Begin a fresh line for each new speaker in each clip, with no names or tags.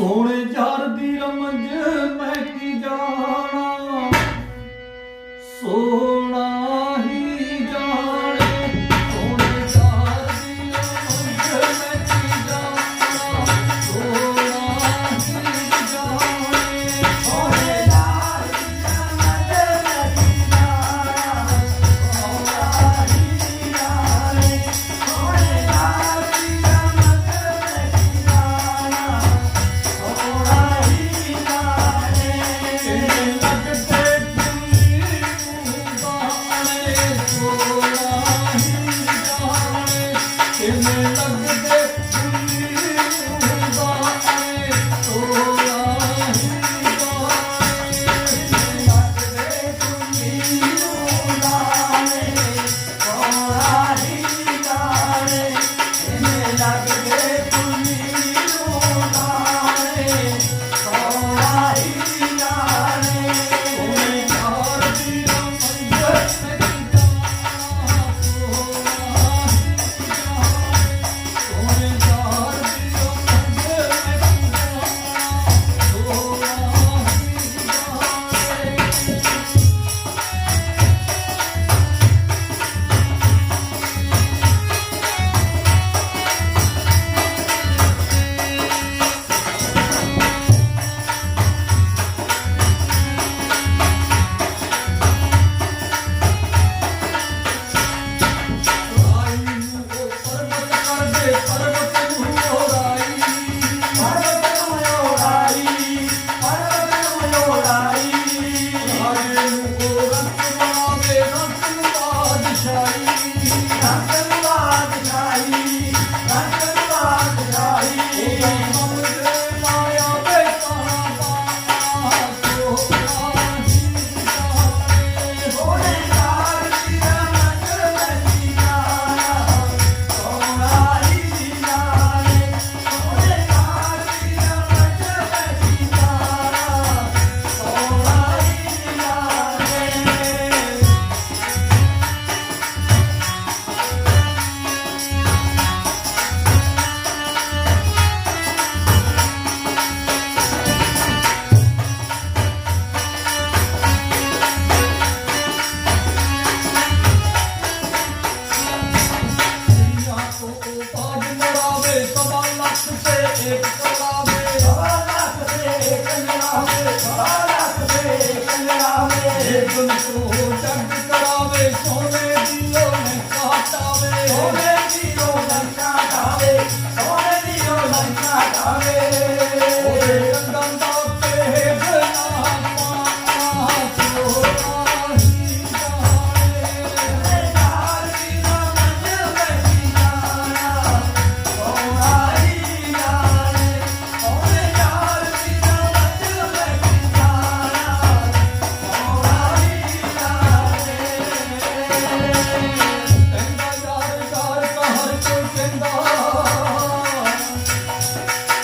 ਸੋਹਣੇ ਯਾਰ ਦੀ ਰਮਜ ਮਹਿਕੀ ਜਾਣਾ। ਸੋ Thank you. ਸਗਨ ਤੋਂ ਜਗ ਕਰਾਵੇ ਸੋਨੇ ਦੀਓ ਲੰਕਾ ਟਾਵੇ ਸੋਨੇ ਦੀਓ ਲੰਕਾ ਟਾਵੇ ਸੋਨੇ ਦੀਓ ਲੰਕਾ ਟਾਵੇ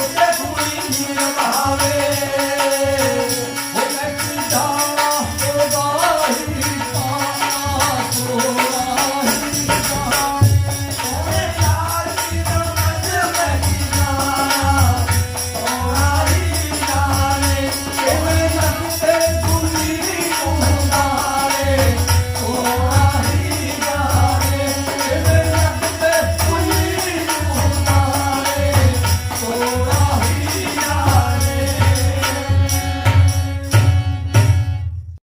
Yeah.